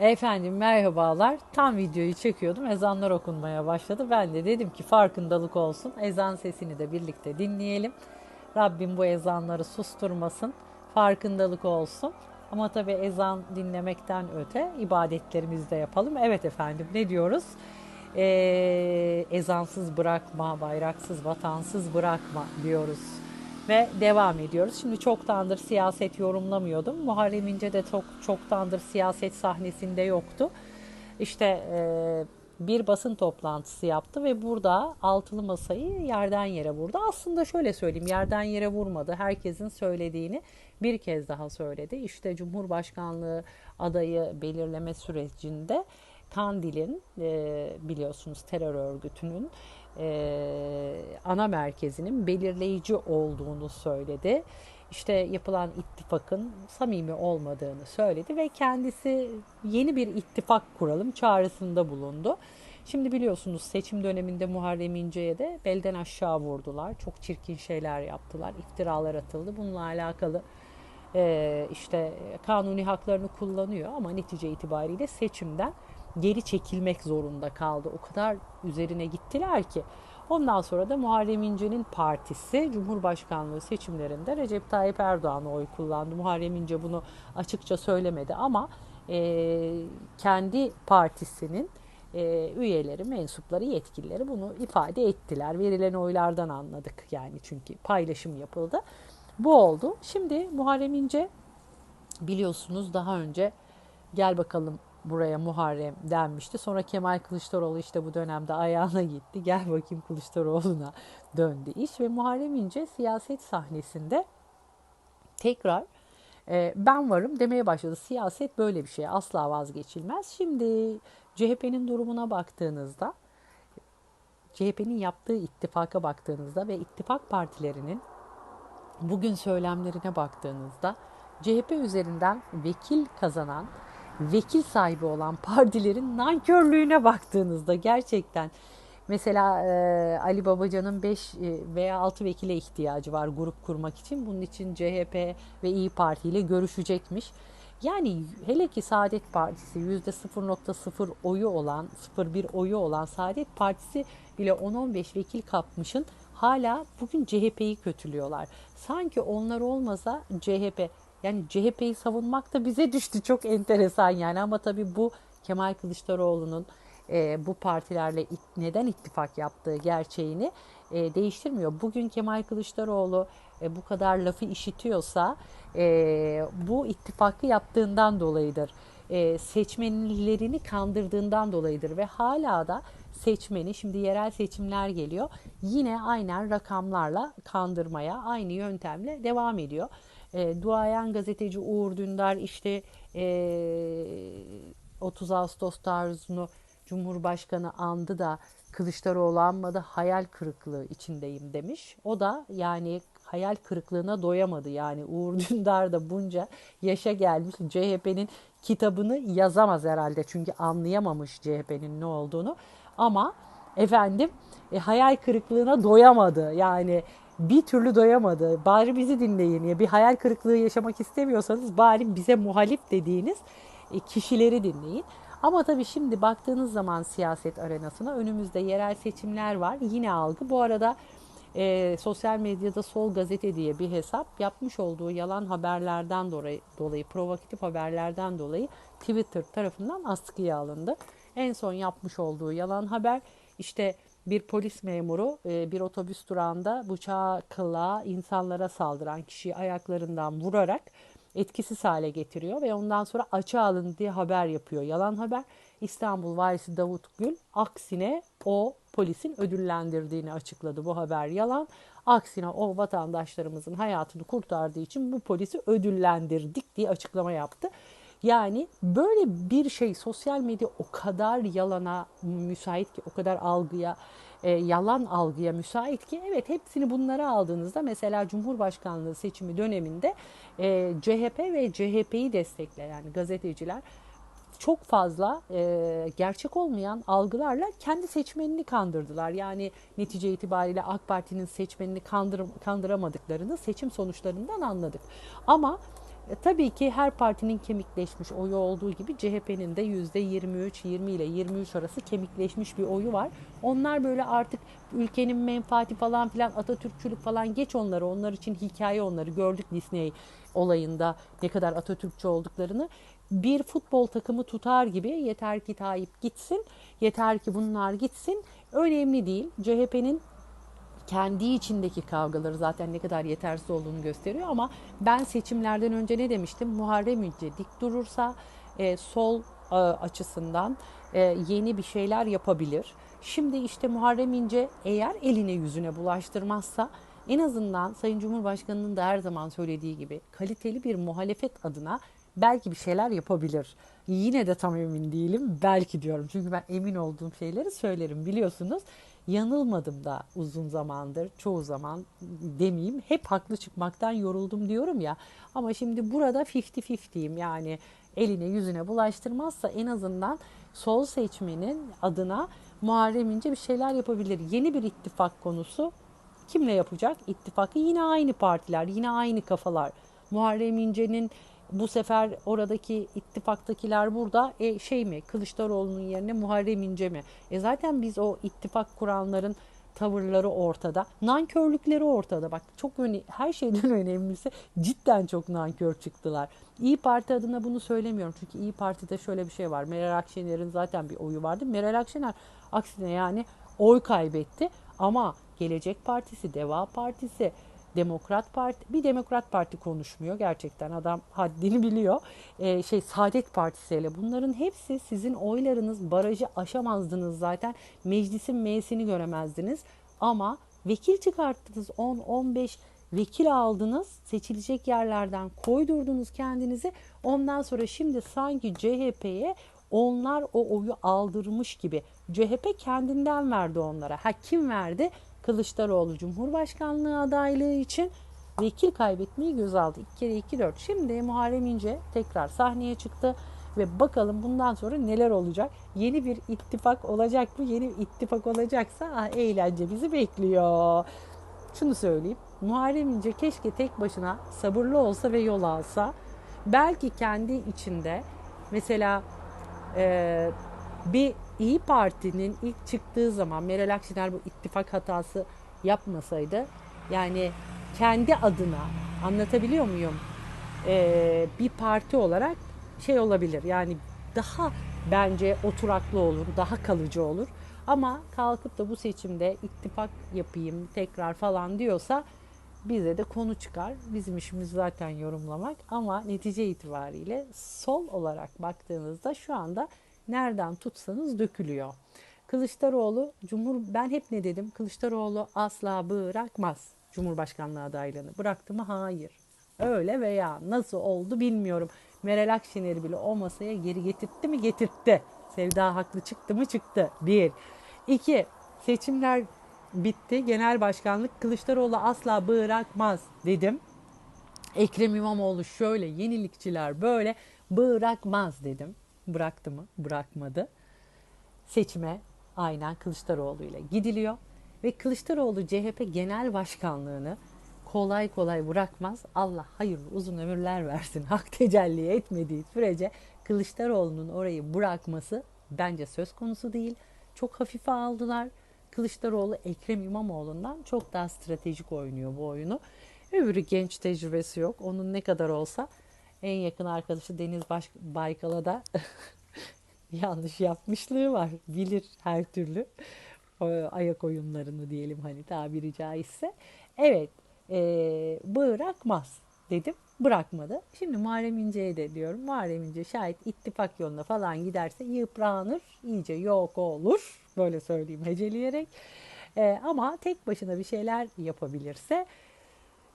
Efendim merhabalar. Tam videoyu çekiyordum. Ezanlar okunmaya başladı. Ben de dedim ki farkındalık olsun. Ezan sesini de birlikte dinleyelim. Rabbim bu ezanları susturmasın. Farkındalık olsun. Ama tabii ezan dinlemekten öte ibadetlerimizi de yapalım. Evet efendim ne diyoruz? Ee, ezansız bırakma, bayraksız, vatansız bırakma diyoruz ve devam ediyoruz. Şimdi çoktandır siyaset yorumlamıyordum. Muharrem İnce de çok çoktandır siyaset sahnesinde yoktu. İşte e, bir basın toplantısı yaptı ve burada altılı masayı yerden yere vurdu. Aslında şöyle söyleyeyim yerden yere vurmadı. Herkesin söylediğini bir kez daha söyledi. İşte Cumhurbaşkanlığı adayı belirleme sürecinde Kandil'in e, biliyorsunuz terör örgütünün e, ana merkezinin belirleyici olduğunu söyledi. İşte yapılan ittifakın samimi olmadığını söyledi ve kendisi yeni bir ittifak kuralım çağrısında bulundu. Şimdi biliyorsunuz seçim döneminde Muharrem İnce'ye de belden aşağı vurdular. Çok çirkin şeyler yaptılar, iftiralar atıldı. Bununla alakalı e, işte kanuni haklarını kullanıyor ama netice itibariyle seçimden geri çekilmek zorunda kaldı. O kadar üzerine gittiler ki. Ondan sonra da Muharrem İnce'nin partisi Cumhurbaşkanlığı seçimlerinde Recep Tayyip Erdoğan'a oy kullandı. Muharrem İnce bunu açıkça söylemedi ama e, kendi partisinin e, üyeleri, mensupları, yetkilileri bunu ifade ettiler. Verilen oylardan anladık yani çünkü paylaşım yapıldı. Bu oldu. Şimdi Muharrem İnce biliyorsunuz daha önce gel bakalım buraya Muharrem denmişti. Sonra Kemal Kılıçdaroğlu işte bu dönemde ayağına gitti. Gel bakayım Kılıçdaroğlu'na döndü iş ve Muharrem İnce siyaset sahnesinde tekrar e, ben varım demeye başladı. Siyaset böyle bir şey asla vazgeçilmez. Şimdi CHP'nin durumuna baktığınızda CHP'nin yaptığı ittifaka baktığınızda ve ittifak partilerinin bugün söylemlerine baktığınızda CHP üzerinden vekil kazanan vekil sahibi olan partilerin nankörlüğüne baktığınızda gerçekten mesela e, Ali Babacan'ın 5 veya 6 vekile ihtiyacı var grup kurmak için. Bunun için CHP ve İyi Parti ile görüşecekmiş. Yani hele ki Saadet Partisi %0.0 oyu olan, 0.1 oyu olan Saadet Partisi bile 10-15 vekil kapmışın hala bugün CHP'yi kötülüyorlar. Sanki onlar olmasa CHP yani CHP'yi savunmak da bize düştü çok enteresan yani ama tabii bu Kemal Kılıçdaroğlu'nun e, bu partilerle it, neden ittifak yaptığı gerçeğini e, değiştirmiyor. Bugün Kemal Kılıçdaroğlu e, bu kadar lafı işitiyorsa e, bu ittifakı yaptığından dolayıdır. E, seçmenlerini kandırdığından dolayıdır ve hala da seçmeni şimdi yerel seçimler geliyor yine aynen rakamlarla kandırmaya aynı yöntemle devam ediyor. E, duayen gazeteci Uğur Dündar işte e, 30 Ağustos tarzını Cumhurbaşkanı andı da Kılıçdaroğlu anmadı hayal kırıklığı içindeyim demiş. O da yani hayal kırıklığına doyamadı. Yani Uğur Dündar da bunca yaşa gelmiş CHP'nin kitabını yazamaz herhalde. Çünkü anlayamamış CHP'nin ne olduğunu. Ama efendim e, hayal kırıklığına doyamadı. Yani bir türlü doyamadı. Bari bizi dinleyin. Ya bir hayal kırıklığı yaşamak istemiyorsanız bari bize muhalif dediğiniz e, kişileri dinleyin. Ama tabii şimdi baktığınız zaman siyaset arenasına önümüzde yerel seçimler var. Yine algı. Bu arada e, sosyal medyada Sol Gazete diye bir hesap yapmış olduğu yalan haberlerden dolayı, dolayı provokatif haberlerden dolayı Twitter tarafından askıya alındı. En son yapmış olduğu yalan haber işte bir polis memuru e, bir otobüs durağında bıçakla insanlara saldıran kişiyi ayaklarından vurarak etkisiz hale getiriyor ve ondan sonra açığa alın diye haber yapıyor. Yalan haber. İstanbul Valisi Davut Gül aksine o polisin ödüllendirdiğini açıkladı. Bu haber yalan. Aksine o vatandaşlarımızın hayatını kurtardığı için bu polisi ödüllendirdik diye açıklama yaptı. Yani böyle bir şey sosyal medya o kadar yalana müsait ki o kadar algıya e, yalan algıya müsait ki evet hepsini bunlara aldığınızda mesela Cumhurbaşkanlığı seçimi döneminde e, CHP ve CHP'yi destekleyen gazeteciler çok fazla e, gerçek olmayan algılarla kendi seçmenini kandırdılar. Yani netice itibariyle AK Parti'nin seçmenini kandır, kandıramadıklarını seçim sonuçlarından anladık. Ama E, tabii ki her partinin kemikleşmiş oyu olduğu gibi CHP'nin de %23, 20 ile 23 arası kemikleşmiş bir oyu var. Onlar böyle artık ülkenin menfaati falan filan Atatürkçülük falan geç onları. Onlar için hikaye onları gördük Disney olayında ne kadar Atatürkçü olduklarını. Bir futbol takımı tutar gibi yeter ki Tayyip gitsin, yeter ki bunlar gitsin. Önemli değil. CHP'nin kendi içindeki kavgaları zaten ne kadar yetersiz olduğunu gösteriyor ama ben seçimlerden önce ne demiştim? Muharrem İnce dik durursa e, sol e, açısından e, yeni bir şeyler yapabilir. Şimdi işte Muharrem İnce eğer eline yüzüne bulaştırmazsa en azından Sayın Cumhurbaşkanı'nın da her zaman söylediği gibi kaliteli bir muhalefet adına belki bir şeyler yapabilir. Yine de tam emin değilim. Belki diyorum. Çünkü ben emin olduğum şeyleri söylerim biliyorsunuz. Yanılmadım da uzun zamandır, çoğu zaman demeyeyim. Hep haklı çıkmaktan yoruldum diyorum ya. Ama şimdi burada 50-50'yim yani eline yüzüne bulaştırmazsa en azından sol seçmenin adına Muharrem İnce bir şeyler yapabilir. Yeni bir ittifak konusu kimle yapacak? İttifakı yine aynı partiler, yine aynı kafalar. Muharrem İnce'nin bu sefer oradaki ittifaktakiler burada e, şey mi Kılıçdaroğlu'nun yerine Muharrem İnce mi? E zaten biz o ittifak kuranların tavırları ortada. Nankörlükleri ortada. Bak çok öne her şeyden önemlisi cidden çok nankör çıktılar. İyi Parti adına bunu söylemiyorum. Çünkü İyi Parti'de şöyle bir şey var. Meral Akşener'in zaten bir oyu vardı. Meral Akşener aksine yani oy kaybetti. Ama Gelecek Partisi, Deva Partisi, Demokrat Parti bir Demokrat Parti konuşmuyor gerçekten adam haddini biliyor. Ee, şey Saadet Partisi ile bunların hepsi sizin oylarınız barajı aşamazdınız zaten. Meclisin M'sini göremezdiniz ama vekil çıkarttınız 10 15 vekil aldınız, seçilecek yerlerden koydurdunuz kendinizi. Ondan sonra şimdi sanki CHP'ye onlar o oyu aldırmış gibi. CHP kendinden verdi onlara. Ha kim verdi? Kılıçdaroğlu Cumhurbaşkanlığı adaylığı için vekil kaybetmeyi göz aldı. 2 kere 2 4. Şimdi Muharrem İnce tekrar sahneye çıktı ve bakalım bundan sonra neler olacak. Yeni bir ittifak olacak mı? Yeni bir ittifak olacaksa ah, eğlence bizi bekliyor. Şunu söyleyeyim. Muharrem İnce keşke tek başına sabırlı olsa ve yol alsa. Belki kendi içinde mesela e, bir İyi Parti'nin ilk çıktığı zaman Meral Akşener bu ittifak hatası yapmasaydı yani kendi adına anlatabiliyor muyum? Ee, bir parti olarak şey olabilir yani daha bence oturaklı olur, daha kalıcı olur. Ama kalkıp da bu seçimde ittifak yapayım tekrar falan diyorsa bize de konu çıkar. Bizim işimiz zaten yorumlamak ama netice itibariyle sol olarak baktığınızda şu anda nereden tutsanız dökülüyor. Kılıçdaroğlu, Cumhur ben hep ne dedim? Kılıçdaroğlu asla bırakmaz Cumhurbaşkanlığı adaylığını. Bıraktı mı? Hayır. Öyle veya nasıl oldu bilmiyorum. Meral Akşener'i bile o masaya geri getirtti mi? Getirtti. Sevda haklı çıktı mı? Çıktı. Bir. İki. Seçimler bitti. Genel başkanlık Kılıçdaroğlu asla bırakmaz dedim. Ekrem İmamoğlu şöyle yenilikçiler böyle bırakmaz dedim. Bıraktı mı? Bırakmadı. Seçime aynen Kılıçdaroğlu ile gidiliyor. Ve Kılıçdaroğlu CHP genel başkanlığını kolay kolay bırakmaz. Allah hayırlı uzun ömürler versin. Hak tecelli etmediği sürece Kılıçdaroğlu'nun orayı bırakması bence söz konusu değil. Çok hafife aldılar. Kılıçdaroğlu Ekrem İmamoğlu'ndan çok daha stratejik oynuyor bu oyunu. Öbürü genç tecrübesi yok. Onun ne kadar olsa en yakın arkadaşı Deniz Baş Baykal'a da yanlış yapmışlığı var. Bilir her türlü ayak oyunlarını diyelim hani tabiri caizse. Evet e, bırakmaz dedim. Bırakmadı. Şimdi Muharrem İnce'ye de diyorum. Muharrem İnce şayet ittifak yoluna falan giderse yıpranır. iyice yok olur. Böyle söyleyeyim heceleyerek. E, ama tek başına bir şeyler yapabilirse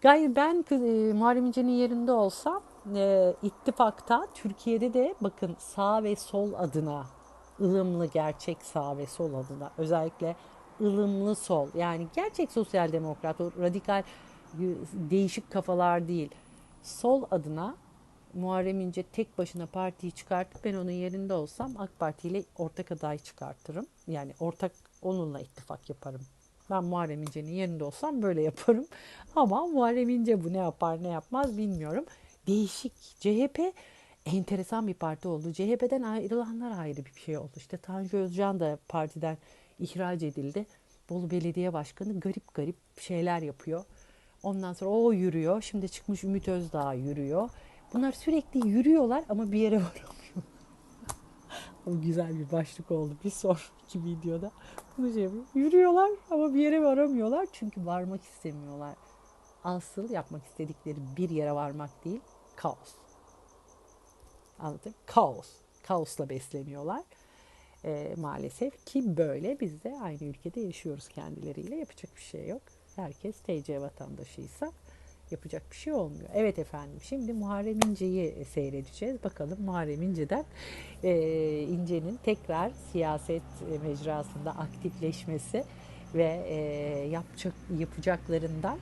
Gayri ben e, Muharrem İnce'nin yerinde olsam e, ittifakta Türkiye'de de bakın sağ ve sol adına ılımlı gerçek sağ ve sol adına özellikle ılımlı sol yani gerçek sosyal demokrat o radikal değişik kafalar değil sol adına Muharrem İnce tek başına partiyi çıkartıp ben onun yerinde olsam AK Parti ile ortak aday çıkartırım. Yani ortak onunla ittifak yaparım. Ben Muharrem İnce'nin yerinde olsam böyle yaparım. Ama Muharrem İnce bu ne yapar ne yapmaz bilmiyorum. Değişik. CHP enteresan bir parti oldu. CHP'den ayrılanlar ayrı bir şey oldu. İşte Tanju Özcan da partiden ihraç edildi. Bolu Belediye Başkanı garip garip şeyler yapıyor. Ondan sonra o yürüyor. Şimdi çıkmış Ümit Özdağ yürüyor. Bunlar sürekli yürüyorlar ama bir yere varamıyor. o güzel bir başlık oldu. Bir sonraki videoda bunu şey. Yürüyorlar ama bir yere varamıyorlar. Çünkü varmak istemiyorlar. Asıl yapmak istedikleri bir yere varmak değil, kaos. Anladın? Kaos. Kaosla besleniyorlar. Ee, maalesef ki böyle biz de aynı ülkede yaşıyoruz kendileriyle. Yapacak bir şey yok. Herkes TC vatandaşıysa yapacak bir şey olmuyor. Evet efendim şimdi Muharrem İnce'yi seyredeceğiz. Bakalım Muharrem İnce'den e, İnce'nin tekrar siyaset mecrasında aktifleşmesi ve e, yapacak, yapacaklarından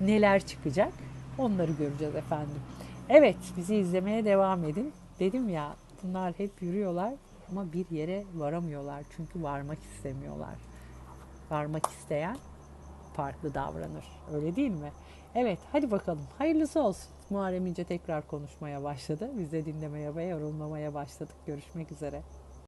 neler çıkacak onları göreceğiz efendim. Evet bizi izlemeye devam edin. Dedim ya bunlar hep yürüyorlar ama bir yere varamıyorlar çünkü varmak istemiyorlar. Varmak isteyen farklı davranır. Öyle değil mi? Evet hadi bakalım hayırlısı olsun. Muharrem İnce tekrar konuşmaya başladı. Biz de dinlemeye ve yorumlamaya başladık. Görüşmek üzere.